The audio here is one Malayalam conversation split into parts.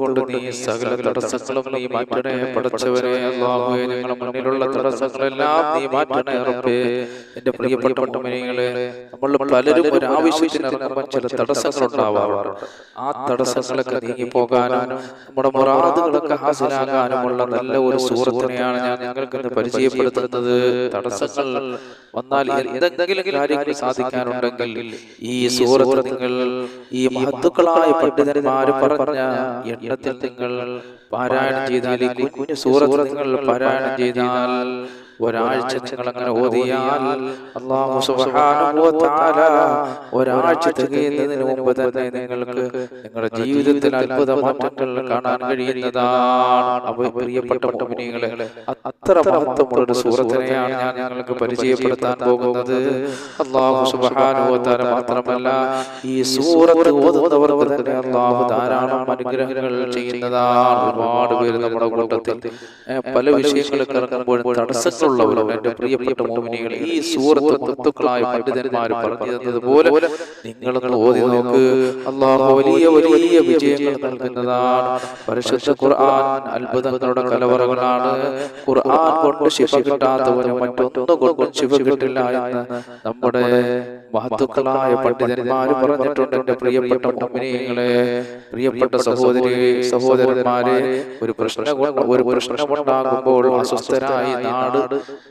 കൊണ്ട് നീ സകല തടസ്സങ്ങളും നീ മാറ്റണേ പടച്ചവരെ അല്ലാഹുവേ ഞങ്ങളുടെ മുന്നിലുള്ള തടസ്സങ്ങളെല്ലാം നീ മാറ്റണേ പ്രിയപ്പെട്ട നമ്മൾ പലരും ഒരു ചില തടസ്സങ്ങൾ ഉണ്ടാവാറുണ്ട്. ആ തടസ്സങ്ങളൊക്കെ നമ്മുടെ മുറാദുകളൊക്കെ ഹാസിലാകാനുമുള്ള നല്ല ഒരു സുഹൃത്തിനെയാണ് ഞാൻ ഞങ്ങൾക്ക് ഇന്ന് പരിചയപ്പെടുത്തുന്നത്. തടസ്സങ്ങൾ വന്നാൽ എന്തെങ്കിലും കാര്യങ്ങൾ സാധിക്കാനുണ്ടെങ്കിൽ ഈ സൂറത്ത് നിങ്ങൾ ഈ മഹത്തുക്കളായ പണ്ഡിതന്മാര് പറഞ്ഞ എണ്ണത്തിൽ നിങ്ങൾ പാരായണം ചെയ്താൽ ഈ കുഞ്ഞു സൂറത്ത് നിങ്ങൾ പാരായണം ചെയ്താൽ ഒരാഴ്ച നിങ്ങൾ അങ്ങനെ ഓതിയാൽ അള്ളാഹു സുബ്ഹാനഹു തആല ഒരാഴ്ച തികയുന്നതിന് മുമ്പ് തന്നെ നിങ്ങൾക്ക് നിങ്ങളുടെ ജീവിതത്തിൽ അത്ഭുത മാറ്റങ്ങൾ കാണാൻ കഴിയുന്നതാണ് അപ്പോൾ പ്രിയപ്പെട്ട മുഅ്മിനീങ്ങളെ അത്ര മഹത്വമുള്ള ഒരു സൂറത്തിനെയാണ് ഞാൻ നിങ്ങൾക്ക് പരിചയപ്പെടുത്താൻ പോകുന്നത്. അള്ളാഹു സുബ്ഹാനഹു തആല മാത്രമല്ല ഈ സൂറത്ത് ഓതുന്നവർക്ക് തന്നെ അള്ളാഹു ധാരാളം അനുഗ്രഹങ്ങൾ ചെയ്യുന്നതാണ് ഒരുപാട് പേര് നമ്മുടെ കൂട്ടത്തിൽ. പല പല വിഷയങ്ങളൊക്കെ ഇറങ്ങുമ്പോഴും തടസ്സങ്ങളുള്ളവരും എന്റെ പ്രിയപ്പെട്ട മോമിനികൾ ഈ സൂറത്ത് മുത്തുക്കളായ പണ്ഡിതന്മാർ പറഞ്ഞു തന്നതുപോലെ നിങ്ങളൊന്ന് ഓതി നോക്ക്. അള്ളാഹു വലിയ വലിയ വിജയങ്ങൾ നൽകുന്നതാണ്. പരിശുദ്ധ ഖുർആൻ അത്ഭുതങ്ങളുടെ കലവറകളാണ്. ഖുർആൻ കൊണ്ട് ശിവ കിട്ടാത്തവന് മറ്റൊന്നും കൊണ്ടും ശിവ കിട്ടില്ല എന്ന് നമ്മുടെ മഹത്തുക്കളായ പണ്ഡിതന്മാർ പറഞ്ഞിട്ടുണ്ട് എന്റെ പ്രിയപ്പെട്ട മോമിനികളെ പ്രിയപ്പെട്ട സഹോദരി സഹോദരന്മാരെ ഒരു പ്രശ്നം ഒരു പ്രശ്നമുണ്ടാകുമ്പോൾ അസ്വസ്ഥരായി നാട്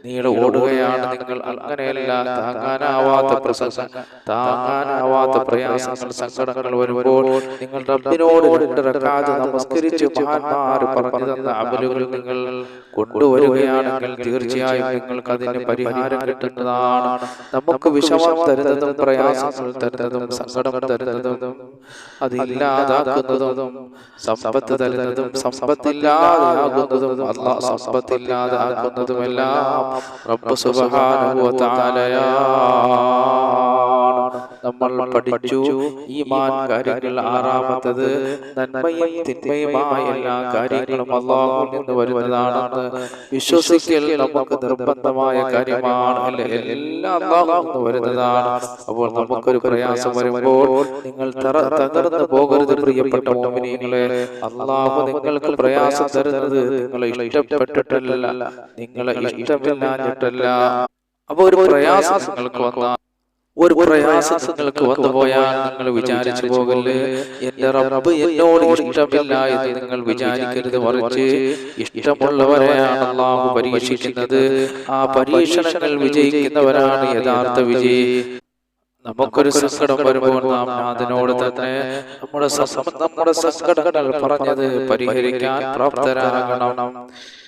നീള ഓടുകയാണ് നിങ്ങൾ. അങ്ങനെയല്ല താങ്ങാനാവാത്ത പ്രസംഗം. താങ്ങാനാവാത്ത പ്രയാസങ്ങൾ സങ്കടങ്ങൾ വരുമ്പോൾ നിങ്ങൾ റബ്ബിനോട് നമസ്കരിച്ച് മഹാന്മാർ പറഞ്ഞു തന്ന അമലുകൾ നിങ്ങൾ കൊണ്ടുവരികയാണെങ്കിൽ തീർച്ചയായും നിങ്ങൾക്ക് അതിന് പരിഹാരം കിട്ടുന്നതാണ്. നമുക്ക് വിഷമം തരുന്നതും പ്രയാസങ്ങൾ തരുന്നതും സങ്കടം തരുന്നതും അതില്ലാതാക്കുന്നതും സമ്പത്ത് തരുന്നതും സമ്പത്തില്ലാതാകുന്നതും അല്ല സമ്പത്തില്ലാതാക്കുന്നതുമെല്ലാം റബ്ബ് നമ്മൾ പഠിച്ചു ഈമാൻ കാര്യങ്ങൾ ആറാമത്തത്. നന്മയും തിന്മയുമായ എല്ലാ കാര്യങ്ങളും അള്ളാഹുവിൽ നിന്ന് വരുന്നതാണെന്ന് വിശ്വസിക്കൽ നമുക്ക് നിർബന്ധമായ കാര്യമാണ്. അല്ലെ? എല്ലാം വരുന്നതാണ്. അപ്പോൾ നമുക്കൊരു പ്രയാസം വരുമ്പോൾ നിങ്ങൾ തകർന്നു പോകരുത് പ്രിയപ്പെട്ട മോമിനിയങ്ങളെ അള്ളാഹു നിങ്ങൾക്ക് പ്രയാസം തരുന്നത് നിങ്ങളെ ഇഷ്ടപ്പെട്ടിട്ടല്ല. നിങ്ങളെ ഇഷ്ടമില്ലാഞ്ഞിട്ടല്ല. അപ്പോൾ ഒരു പ്രയാസം നിങ്ങൾക്ക് വന്നാൽ ഒരു പ്രയാസം നിങ്ങൾക്ക് വന്നു പോയാൽ നിങ്ങൾ വിചാരിച്ചു പോകൽ എന്റെ റബ്ബ് എന്നോട് ഇഷ്ടമില്ല എന്ന് നിങ്ങൾ വിചാരിക്കരുത് മറിച്ച് ഇഷ്ടമുള്ളവരെയാണ് അള്ളാഹു പരീക്ഷിക്കുന്നത് ആ പരീക്ഷണങ്ങൾ വിജയിക്കുന്നവരാണ് യഥാർത്ഥ വിജയി നമുക്കൊരു സങ്കടം വരുമ്പോൾ നാം അതിനോട് തന്നെ നമ്മുടെ നമ്മുടെ സങ്കടങ്ങൾ പറഞ്ഞത് പരിഹരിക്കാൻ പ്രാപ്തരാകണം.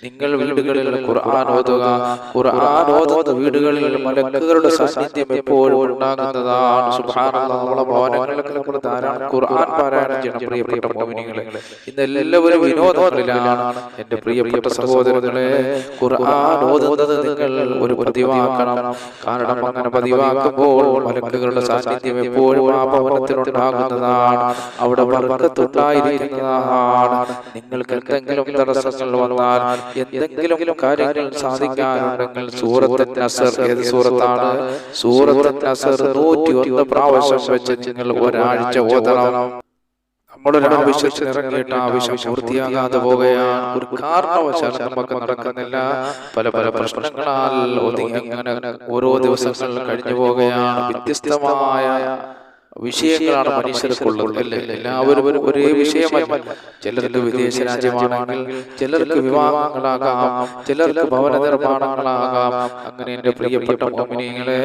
നിങ്ങൾ വീടുകളിൽ ഖുർആൻ ഓതുക. ഖുർആൻ ഓതുന്ന വീടുകളിൽ മലക്കുകളുടെ സാന്നിധ്യം എപ്പോഴും ഉണ്ടാകുന്നതാണ്. സുബ്ഹാനല്ലാഹ് നമ്മളെ ഭവനങ്ങളിലൊക്കെ നമ്മൾ ധാരാളം ഖുർആൻ പാരായണം ചെയ്യണം പ്രിയപ്പെട്ട മോമിനികളെ ഇന്ന് എല്ലാവരും വിനോദങ്ങളിലാണ് എന്റെ പ്രിയപ്പെട്ട സഹോദരങ്ങളെ ഖുർആൻ ഓതുന്നത് നിങ്ങൾ ഒരു പതിവാക്കണം. കാരണം അങ്ങനെ പതിവാക്കുമ്പോൾ മലക്കുകളുടെ സാന്നിധ്യം എപ്പോഴും ആ ഭവനത്തിൽ ഉണ്ടാകുന്നതാണ്. അവിടെ വർക്കത്തുണ്ടായിരിക്കുന്നതാണ് നിങ്ങൾക്ക് എന്തെങ്കിലും തടസ്സങ്ങൾ വന്നാൽ എന്തെങ്കിലും കാര്യങ്ങൾ സാധിക്കാനുണ്ടെങ്കിൽ സൂറത്ത് നസർ ഏത് സൂറത്താണ്? സൂറത്ത് നസർ നൂറ്റി ഒന്ന് പ്രാവശ്യം വെച്ച് നിങ്ങൾ ഒരാഴ്ച ഓതണം. നമ്മളൊരു ആവശ്യത്തിന് ഇറങ്ങിയിട്ട് ആവശ്യം പൂർത്തിയാകാതെ പോവുകയാണ്. ഒരു കാരണവശാലും നമുക്ക് നടക്കുന്നില്ല. പല പല പ്രശ്നങ്ങളാൽ ഒതുങ്ങി അങ്ങനെ ഓരോ ദിവസങ്ങൾ കഴിഞ്ഞു പോവുകയാണ്. വ്യത്യസ്തമായ വിഷയങ്ങളാണ് മനുഷ്യർക്കുള്ളത് അല്ലേ? എല്ലാവരും ഒരേ വിഷയമല്ല. ചിലർക്ക് വിദേശ രാജ്യമാണെങ്കിൽ ചിലർക്ക് വിവാഹങ്ങളാകാം. ചിലർക്ക് ഭവന നിർമ്മാണങ്ങളാകാം അങ്ങനെ എന്റെ പ്രിയപ്പെട്ട മോമിനികളെ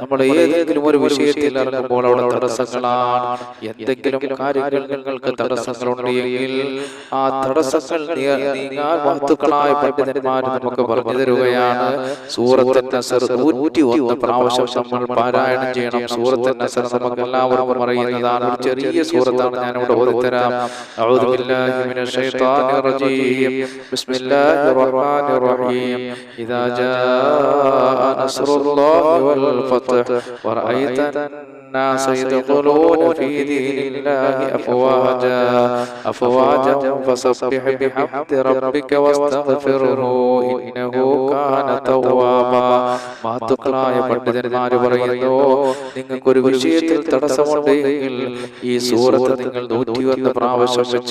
നമ്മൾ ഏതെങ്കിലും ഒരു വിഷയത്തിൽ ഇറങ്ങുമ്പോൾ അവിടെ തടസ്സങ്ങളാണ്. എന്തെങ്കിലും കാര്യങ്ങൾ നിങ്ങൾക്ക് തടസ്സങ്ങളുണ്ട് എങ്കിൽ ആ തടസ്സങ്ങൾ നീങ്ങാൻ മഹത്തുക്കളായ പണ്ഡിതന്മാർ നമുക്ക് പറഞ്ഞു തരുകയാണ്. സൂറത്ത് നസർ നൂറ്റി ഒന്ന് പ്രാവശ്യം നമ്മൾ പാരായണം ചെയ്യണം. സൂറത്ത് നസർ നമുക്ക് എല്ലാവർക്കും അറിയുന്നതാണ് ഒരു ചെറിയ സൂറത്താണ് ഞാൻ ഇവിടെ ഓതിത്തരാം അഊദു ബില്ലാഹി മിനശ് ശൈത്വാനിർ റജീം ബിസ്മില്ലാഹിർ റഹ്മാനിർ റഹീം ഇദാ ജാഅ നസ്റുല്ലാഹി വൽ ഫത്ഹ് വറഅയ്ത الناس يدخلون في دين الله أفواجا أفواجا فسبح بحمد ربك واستغفره إنه كان توابا മഹത്തുക്കളായ പണ്ഡിതന്മാര് പറയുന്നു നിങ്ങൾക്കൊരു വിഷയത്തിൽ തടസ്സം ദിവസമുണ്ട് ഈ സൂറത്ത് നിങ്ങൾ നൂറ്റിയൊന്ന് പ്രാവശ്യം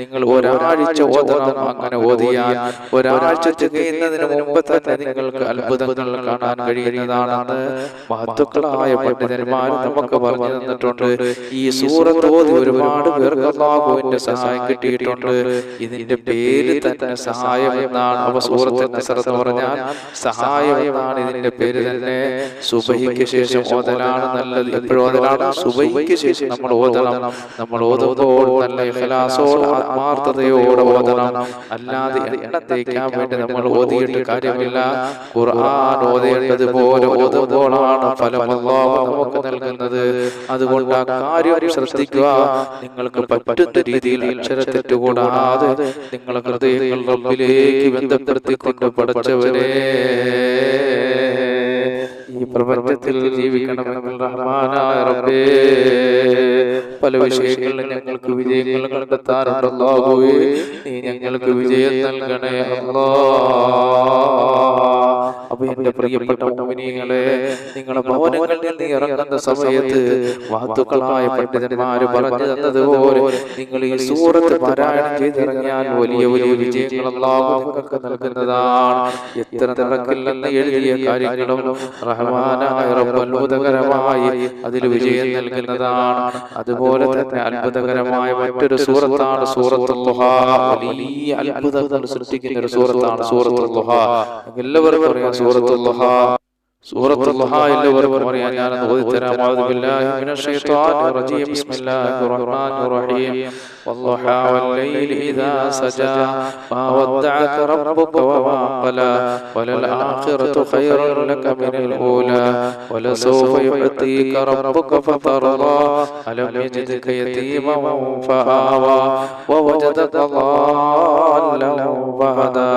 നിങ്ങൾ ഒരാഴ്ച ഓതണം. അങ്ങനെ ഓതിയാൽ ഒരാഴ്ച തികയുന്നതിന് മുമ്പ് തന്നെ നിങ്ങൾക്ക് അത്ഭുതങ്ങൾ കാണാൻ കഴിയുന്നതാണെന്ന് മഹത്വക്കളായ പണ്ഡിതന്മാർ നമുക്ക് പറഞ്ഞു തന്നിട്ടുണ്ട്. ഈ സൂറത്ത് ഓതി ഒരുപാട് പേർക്ക് അള്ളാഹുവിന്റെ സഹായം കിട്ടിയിട്ടുണ്ട്. ഇതിന്റെ പേര് തന്നെ സഹായം എന്നാണ് അവ സൂറത്തിന്റെ സ്ഥലത്ത് പറഞ്ഞാൽ സഹായം എന്നാണ് ഇതിന്റെ പേര് തന്നെ. സുബഹിക്ക് ശേഷം ഓതലാണ് നല്ലത്. എപ്പോഴും സുബഹിക്ക് ശേഷം നമ്മൾ ഓതണം. നമ്മൾ ഓതുമ്പോൾ നല്ല ഇഖലാസോട് ആത്മാർത്ഥതയോടെ ഓതണം. അല്ലാതെ എണ്ണത്തേക്കാൻ വേണ്ടി നമ്മൾ ഓതിയിട്ട് കാര്യമില്ല. ഖുർആൻ ഓതേണ്ടത് പോലെ ഓതുമ്പോഴാണ് ഫലം അല്ലാഹു നമുക്ക് നൽകുന്നത്. അതുകൊണ്ട് ആ കാര്യം ശ്രദ്ധിക്കുക. നിങ്ങൾക്ക് പറ്റുന്ന രീതിയിൽ അക്ഷരത്തെറ്റ് കൂടാതെ നിങ്ങളെ ഹൃദയങ്ങൾ റബ്ബിലേക്ക് ബന്ധപ്പെടുത്തിക്കൊണ്ട് പഠിച്ചവരെ. ഈ പ്രപഞ്ചത്തിൽ ജീവിക്കണമെങ്കിൽ റഹ്മാനായ റബ്ബേ. പല വിഷയങ്ങളിൽ ഞങ്ങൾക്ക് വിജയങ്ങൾ കണ്ടെത്താറുണ്ടല്ലോ നീ ഞങ്ങൾക്ക് വിജയം നൽകണേ അല്ലോ. അപ്പൊ എന്റെ പ്രിയപ്പെട്ട മോമിനികളെ നിങ്ങളുടെ ഭവനങ്ങളിൽ നിന്ന് ഇറങ്ങുന്ന സമയത്ത് വാത്തുക്കളായ പണ്ഡിതന്മാര് പറഞ്ഞു തന്നതുപോലെ നിങ്ങൾ ഈ സൂറത്ത് പാരായണം ചെയ്തിറങ്ങിയാൽ വലിയ വലിയ വിജയങ്ങൾ അല്ലാഹു നിങ്ങൾക്ക് നൽകുന്നതാണ്. എത്ര നടക്കില്ലെന്ന് എഴുതിയ കാര്യങ്ങളും റബ്ബ് അത്ഭുതകരമായി അതിൽ വിജയം നൽകുന്നതാണ്. അതുപോലെ തന്നെ അത്ഭുതകരമായ മറ്റൊരു സൂറത്താണ് സൂറത്തുൽ ളുഹാ വലിയ അത്ഭുതങ്ങൾ സൃഷ്ടിക്കുന്ന ഒരു സൂറത്താണ് സൂറത്തുൽ ളുഹാ എല്ലാവർക്കും അറിയാം സൂറത്തുൽ سورة الله إلا ورقم ريانا نغذت أعوذ بالله من الشيطان الرجيم. بسم الله الرحمن الرحيم. والضحى والليل إذا سجى. ما ودعك ربك وما قلى. وللآخرة خير لك من الأولى. ولسوف يعطيك ربك فترضى. ألم يجدك يتيما فآوى. ووجدك ضالا فهدى.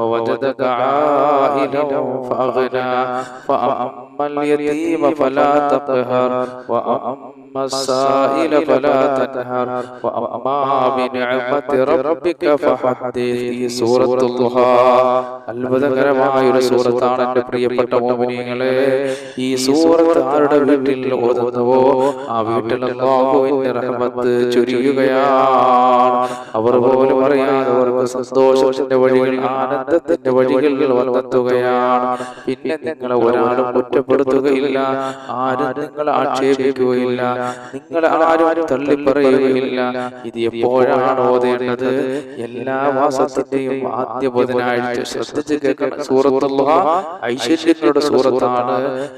ووجدك عائلا فأغنى. فأما اليتيم فلا تقهر وأما السائل فلا تنهر وأما بنعمة ربك فحدث ഈ സൂറത്തുൽ ളുഹാ അത്ഭുതകരമായ ഒരു സൂറത്താണ് എൻ്റെ പ്രിയപ്പെട്ട മോമിനികളെ ഈ സൂറത്ത് ആരുടെ വീട്ടിൽ ഓതുന്നുവോ ആ വീട്ടിൽ അല്ലാഹുവിന്റെ റഹ്മത്ത് ചൊരിയുകയാണ് അവർ പോലും അറിയാതെ അവർക്ക് സന്തോഷത്തിന്റെ വഴികൾ ആനന്ദത്തിന്റെ വഴികൾ വന്നെത്തുകയാണ് പിന്നെ നിങ്ങളെ ഒരാളും കുറ്റപ്പെടുത്തുകയില്ല ആരും നിങ്ങളെ ആക്ഷേപിക്കുകയില്ല നിങ്ങളെ ആരും തള്ളിപ്പറയുകയില്ല. ഇത് എപ്പോഴാണ് ഓതേണ്ടത്? എല്ലാ മാസത്തിന്റെയും ആദ്യ ബുധനാഴ്ച ശ്രദ്ധിച്ച് കേൾക്കണം. സൂറത്തുള്ള ഐശ്വര്യങ്ങളുടെ സൂറത്താണ്.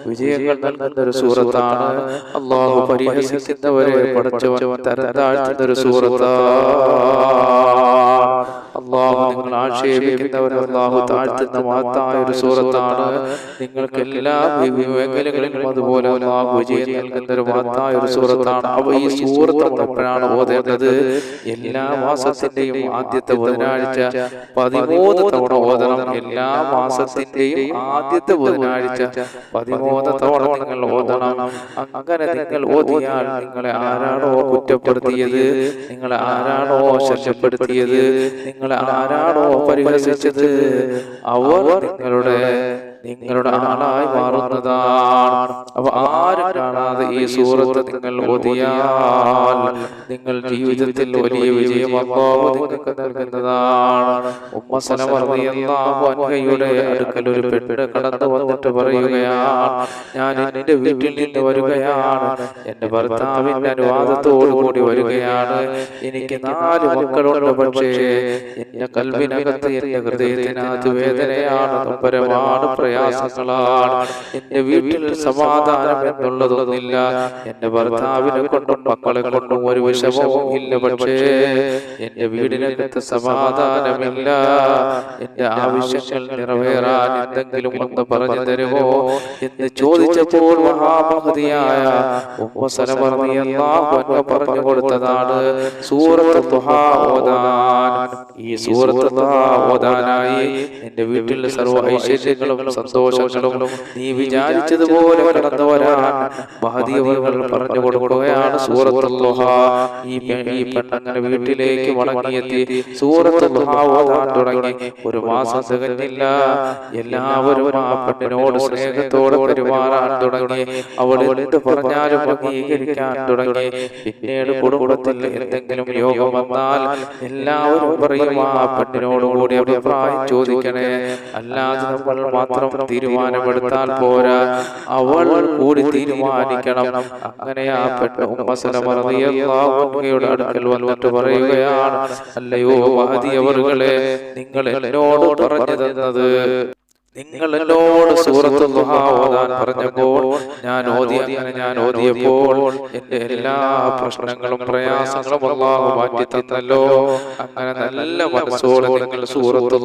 വിജയങ്ങൾ നൽകുന്ന ഒരു സൂറത്താണ്. അള്ളാഹു പരിഹസിക്കുന്നവരെ പഠിച്ചവൻ തരം താഴ്ത്തുന്ന ഒരു സൂറത്താണ്. അള്ളാഹു നിങ്ങൾ ആക്ഷേപിക്കുന്നവർ അള്ളാഹു താഴ്ത്തുന്ന മഹത്തായ ഒരു സൂറത്താണ്. നിങ്ങൾക്ക് എല്ലാ മേഖലകളിലും അതുപോലെ അള്ളാഹു വിജയം നൽകുന്ന ഒരു മഹത്തായ ഒരു സൂറത്താണ്. അപ്പൊ ഈ സൂറത്ത് എപ്പോഴാണ് ഓതേണ്ടത് എല്ലാ മാസത്തിന്റെയും ആദ്യത്തെ ബുധനാഴ്ച പതിമൂന്ന് തവണ ഓതണം. എല്ലാ മാസത്തിന്റെയും ആദ്യത്തെ ബുധനാഴ്ച പതിമൂന്ന് തവണ നിങ്ങൾ ഓതണം. അങ്ങനെ നിങ്ങൾ ഓതിയാൽ നിങ്ങളെ ആരാണോ കുറ്റപ്പെടുത്തിയത്? നിങ്ങളെ ആരാണോ ശല്യപ്പെടുത്തിയത്? നിങ്ങളെ ആരാണോ പരിഹസിച്ചത്? അവർ നിങ്ങളുടെ നിങ്ങളുടെ ആളായി മാറുന്നതാണ്. അപ്പൊ ആരും കാണാതെ ഈ സൂറത്ത് നിങ്ങൾ ഓതിയാൽ നിങ്ങൾ ജീവിതത്തിൽ വലിയ വിജയം അമ്മാവ് നിങ്ങൾക്ക് നൽകുന്നതാണ്. ഉമ്മ പറഞ്ഞയുടെ അടുക്കൽ ഒരു പെണ്ണ് കടന്നു വന്നിട്ട് പറയുകയാണ് ഞാൻ എന്റെ വീട്ടിൽ നിന്ന് വരികയാണ്. എന്റെ ഭർത്താവിന്റെ അനുവാദത്തോടു കൂടി വരികയാണ്. എനിക്ക് നാല് മക്കളുണ്ട് പക്ഷേ എന്റെ കൽവിനകത്ത് എന്റെ ഹൃദയത്തിനകത്ത് വേദനയാണ് നൊമ്പരമാണ് പ്രയാസങ്ങളാണ്. എന്റെ വീട്ടിൽ സമാധാനം എന്നുള്ളതൊന്നുമില്ല. എന്റെ ഭർത്താവിനെ കൊണ്ടും മക്കളെ കൊണ്ടും ഒരു വിഷമവും ഇല്ല. പക്ഷേ എന്റെ വീടിനകത്ത് സമാധാനമില്ല. എന്റെ ആവശ്യങ്ങൾ നിറവേറാൻ എന്തെങ്കിലും ഒന്ന് പറഞ്ഞു തരുമോ എന്ന് ചോദിച്ചപ്പോൾ മഹാമഹതിയായ പറഞ്ഞു കൊടുത്തതാണ്. സൂറത്ത് ഓതാൻ. ഈ സൂറത്ത് നിന്റെ വീട്ടിൽ സർവ ഐശ്വര്യങ്ങളും സന്തോഷങ്ങളും നീ വിചാരിച്ചതുപോലെ കടന്നു വരാൻ മഹദീവകൾ പറഞ്ഞു കൊടുക്കുകയാണ് സൂറത്തുൽ ഈ പെ- ഈ പെണ്ണങ്ങനെ വീട്ടിലേക്ക് മടങ്ങിയെത്തി തുടങ്ങി. ഒരു മാസം തികഞ്ഞില്ല. എല്ലാവരും ആ പെണ്ണിനോട് സ്നേഹത്തോടെ പെരുമാറാൻ തുടങ്ങി. അവൾ എന്ത് പറഞ്ഞാലും അംഗീകരിക്കാൻ തുടങ്ങി. പിന്നീട് കുടുംബത്തിൽ എന്തെങ്കിലും യോഗം വന്നാൽ എല്ലാവരും പറയും ആ പെണ്ണിനോടുകൂടി അഭിപ്രായം ചോദിക്കണേ. അല്ലാതെ നമ്മൾ മാത്രം തീരുമാനമെടുത്താൽ പോരാ. അവൾ കൂടി തീരുമാനിക്കണം. അങ്ങനെ ആ പെട്ട ഉമ്മസലമറിയുടെ അടുക്കൽ വന്നിട്ട് പറയുകയാണ് അല്ലയോ വാദിയവറുകളെ നിങ്ങൾ എന്നോട് പറഞ്ഞു തന്നത് നിങ്ങൾ എന്നോട് സൂറത്ത് ഓതാൻ പറഞ്ഞപ്പോൾ ഞാൻ ഓതി അങ്ങനെ ഞാൻ ഓതിയപ്പോൾ എന്റെ എല്ലാ പ്രശ്നങ്ങളും പ്രയാസങ്ങളും അള്ളാഹു മാറ്റി തന്നല്ലോ. അങ്ങനെ നല്ല മനസ്സോടെ നിങ്ങൾ സൂറത്ത്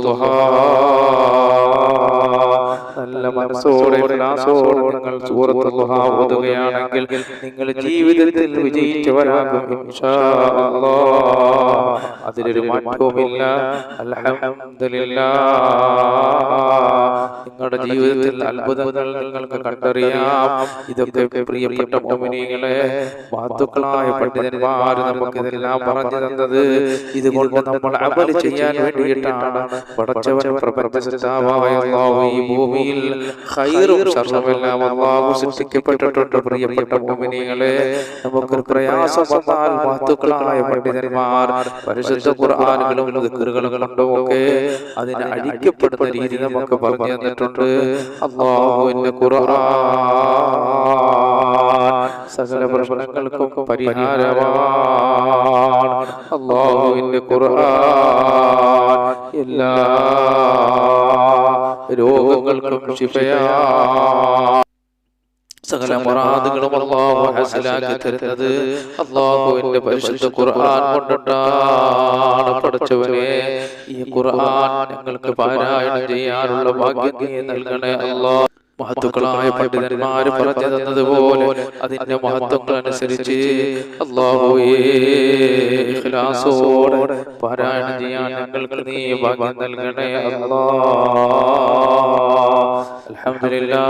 നല്ല മനസ്സോടെ പ്രയാസോടെ നിങ്ങൾ സൂറത്ത് ഓതുകയാണെങ്കിൽ നിങ്ങൾ ജീവിതത്തിൽ വിജയിച്ചവരാകും അതിലൊരു മാറ്റവുമില്ല. അൽഹംദുലില്ലാ. നിങ്ങളുടെ ജീവിതത്തിൽ അത്ഭുതങ്ങൾ നിങ്ങൾക്ക് കണ്ടറിയാം. ഇതൊക്കെ പ്രിയപ്പെട്ട മോമിനികളെ മാതുക്കളായ പണ്ഡിതന്മാർ നമുക്ക് ഇതെല്ലാം പറഞ്ഞു തന്നത്. ഇതുകൊണ്ട് നമ്മൾ അമൽ ചെയ്യാൻ വേണ്ടിയിട്ടാണ്. പടച്ചവൻ പ്രപഞ്ചസ്ഥാവായ ഈ ഈ ഭൂമിയിൽ ഖൈറും ശർറുമെല്ലാം അല്ലാഹു സൃഷ്ടിക്കപ്പെട്ടിട്ടുണ്ട് പ്രിയപ്പെട്ട ഭൂമിനികളെ നമുക്ക് പ്രയാസം വന്നാൽ മാത്തുക്കളായ പണ്ഡിതന്മാർ പരിശുദ്ധ ഖുർആാനുകളും ദിക്റുകളും കൊണ്ടും ഒക്കെ അതിനെ അടിക്കപ്പെടുന്ന രീതി നമുക്ക് പറഞ്ഞു തന്നിട്ടുണ്ട്. അള്ളാഹുവിന്റെ ഖുർആൻ സകല പ്രശ്നങ്ങൾക്കും പരിഹാരമാണ്. അള്ളാഹുവിന്റെ ഖുർആൻ എല്ലാ രോഗങ്ങൾക്കും ശിഫയാ. സകല മുറാദുകളും അള്ളാഹു ഹസലാക്കി തരുന്നത് അള്ളാഹുവിന്റെ പരിശുദ്ധ ഖുർആൻ കൊണ്ടിട്ടാണ് പഠിച്ചവനെ. ഈ ഖുർആൻ ഞങ്ങൾക്ക് പാരായണം ചെയ്യാനുള്ള ഭാഗ്യം നീ നൽകണേ അള്ളാഹ് മഹത്തുക്കളായ പണ്ഡിതന്മാര് പറഞ്ഞു തന്നതുപോലെ അതിന്റെ മഹത്വങ്ങൾ അനുസരിച്ച് അള്ളാഹുയോടെ പാരായണം ചെയ്യാൻ ഞങ്ങൾക്ക് നീ ഭാഗ്യം നൽകണേ അല്ലാ അൽഹംദുലില്ലാ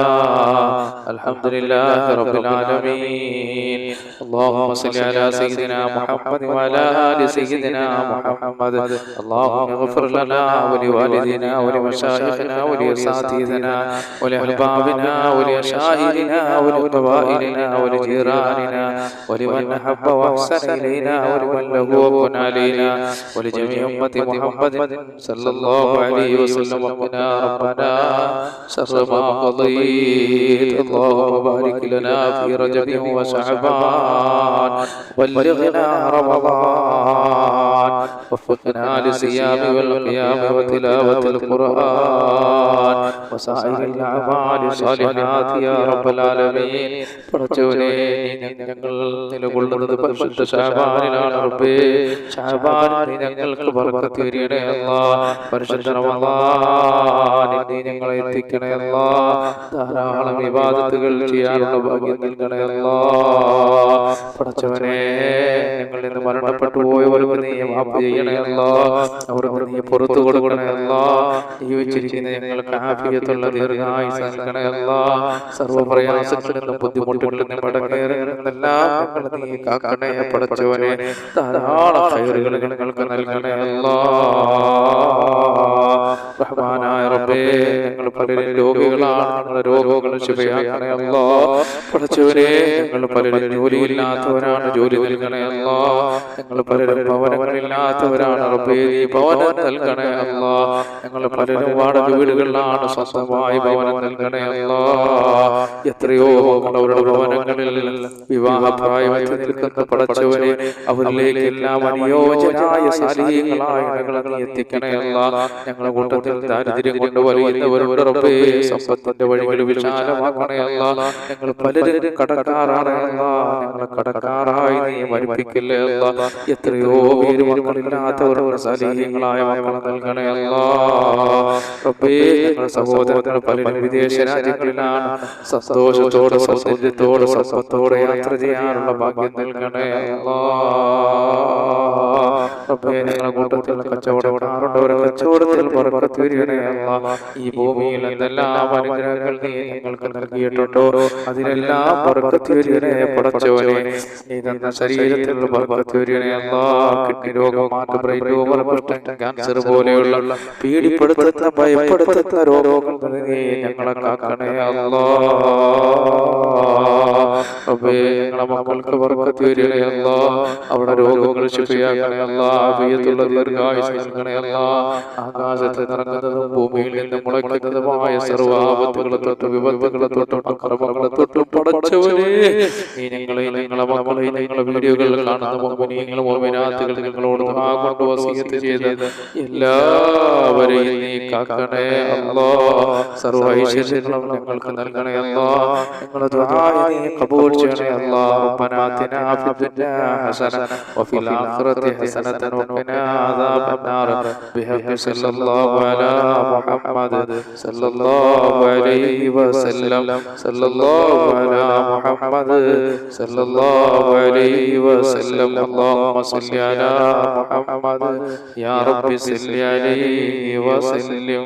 അൽഹംദുലില്ലാഹി റബ്ബിൽ ആലമീൻ اللهم صل على سيدنا محمد وعلى ال سيدنا محمد اللهم اغفر لنا ولوالدينا ولمشايخنا ولاساتذتنا ولأحبابنا ولأشائرنا ولقبائلنا ولجيراننا ولمن أحب وأحسن إلينا ولمن له وكن علينا ولجميع أمة محمد صلى الله عليه وسلم وقنا ربنا شر ما قضيت اللهم بارك لنا في رجب وشعبان بلغنا رمضان وفقنا للصيام والقيام وتلاوة القرآن وسائر الأعمال الصالحات يا رب العالمين പടച്ചവനെ നീ ഞങ്ങൾ നിലകൊള്ളുന്നത് പരിശുദ്ധ ഷാബാനിലാണ് റബ്ബേ ഷാബാനിൽ നീ ഞങ്ങൾക്ക് ബർക്കത്ത് തരണേ അല്ലാ പരിശുദ്ധ റമളാനിൽ നീ ഞങ്ങളെ എത്തിക്കണേ അല്ലാ ധാരാളം വിവാദത്തുകൾ ചെയ്യാനുള്ള ഭാഗ്യം നൽകണേ അല്ലാ പടച്ചവനെ ഞങ്ങളിൽ നിന്ന് മരണപ്പെട്ടു പോയവർക്ക് നീ മാപ്പ് ചെയ്യണേ അല്ലാ അവർക്ക് നീ പുറത്തു കൊടുക്കണേ അല്ലാ ജീവിച്ചിരിക്കുന്ന ഞങ്ങൾക്ക് ആഫിയത്തുള്ള ദീർഘായുസ് നൽകണേ അല്ലാ സർവ പ്രയാസങ്ങളിൽ നിന്നും ബുദ്ധിമുട്ടുകളിൽ നിന്നും മടങ്ങേറുന്നെല്ലാം ഞങ്ങൾ നീ കാക്കണേ പടച്ചവനെ ധാരാളം ഹൈറുകൾ ഞങ്ങൾക്ക് നൽകണേ അല്ലാ റഹ്മാനായ റബ്ബേ ഞങ്ങൾ പലരും രോഗികളാണ് ഞങ്ങളുടെ രോഗങ്ങൾ ശിവയാക്കണേ അല്ലാ. പടച്ചവനെ ഞങ്ങൾ പലരും ജോലിയില്ലാത്തവരാണ് ജോലി നൽകണേ അല്ലാ. ഞങ്ങൾ പലരും ഭവനങ്ങളില്ലാത്തവരാണ് റബ്ബേ ഭവനം നൽകണേ അല്ലാ. ഞങ്ങൾ പലരും വാടക വീടുകളിലാണ് സ്വന്തമായി ഭവനം നൽകണേ എത്രയോ അവരുടെ ഭവനങ്ങളിൽ വിവാഹപ്രായമായി നിൽക്കുന്ന പടച്ചവനെ അവരിലേക്ക് എല്ലാം അനുയോജ്യനായ സാലീയങ്ങളായ ഇണകളെ എത്തിക്കണേ ഞങ്ങളുടെ കൂട്ടത്തിൽ ദാരിദ്ര്യം കൊണ്ട് വലിയുന്നവരുടെ റബ്ബേ സമ്പത്തിന്റെ വഴികൾ വിശാലമാക്കണേ ഞങ്ങൾ പലരും കടക്കാറാണ് ഞങ്ങളെ കടക്കാറായി നീ മരിപ്പിക്കില്ലേ എത്രയോ പേര് മക്കളില്ലാത്തവരുടെ മക്കളെ നൽകണേ റബ്ബേ ഞങ്ങളുടെ സഹോദരങ്ങൾ പല വിദേശ രാജ്യങ്ങളിലാണ് സന്തോഷത്തോടെ സൗന്ദര്യത്തോടെ സമ്പത്തോടെ യാത്ര ചെയ്യാനുള്ള ഭാഗ്യം നൽകണേ. ഞങ്ങളുടെ കൂട്ടത്തിൽ കച്ചവടക്കാരുണ്ട് കച്ചവടത്തിൽ ഈ ഭൂമിയിൽ എന്തെല്ലാം അനുഗ്രഹങ്ങൾ നീ ഞങ്ങൾക്ക് നൽകിയിട്ടുണ്ടോ? അതിനെല്ലാം ബർക്കത്ത് വരികണേ പടച്ചവനെ. നീ തന്ന ശരീരത്തിലുള്ള ബർക്കത്ത് വരികണേ അല്ലാ കിഡ്നി രോഗം മാറ്റ് ബ്രെയിൻ ട്യൂമർ കുഷ്ഠം ക്യാൻസർ പോലെയുള്ള പീഡിപ്പെടുത്തുന്ന ഭയപ്പെടുത്തുന്ന രോഗങ്ങൾ ഞങ്ങളെ കാക്കണേ അല്ലാ. ഞങ്ങളെ മക്കൾക്ക് അവിടെ രോഗങ്ങൾ ശിഫയാക്കണേ അല്ലാ. ആഫിയത്തുള്ള ദീർഘായുസ് നൽകണേ അല്ലാ. ആകാശത്ത് നിറങ്ങുന്നതും ഭൂമിയിൽ നിന്ന് മുളയ്ക്കുന്നതുമായ സർവാപത്തുകളെ തൊട്ട് വിപത്തുകളെ തൊട്ട് കർമ്മങ്ങളെ തൊട്ട് ഞങ്ങളെ നിങ്ങളെ മക്കളെ നിങ്ങളെ വീഡിയോകൾ കാണുന്ന മോമിനിയങ്ങളും മോമിനാത്തുകൾ ഞങ്ങളോട് ആ കൊണ്ട് വസീയത്ത് ചെയ്ത് എല്ലാവരെയും നീ കാക്കണേ അല്ലാ. സർവ ഐശ്വര്യങ്ങളും ഞങ്ങൾക്ക് നൽകണേ അല്ലാ ഞങ്ങളുടെ ദുആ നീ കബൂൽ ചെയ്യണേ അല്ലാ റബ്ബനാ ആതിനാ ഫിദ്ദുനിയാ ഹസന വഫിൽ ആഖിറതി ഹസനതൻ വഖിനാ അദാബന്നാർ ബിഹഖി സല്ലല്ലാഹു അലാ മുഹമ്മദ് സല്ലല്ലാഹു അലൈഹി വസല്ലം സല്ലല്ലാഹു അലാ മുഹമ്മദ് സല്ലല്ലാഹു അലൈഹി വസല്ലം اللهم صل على محمد يا رب صل عليه وسلم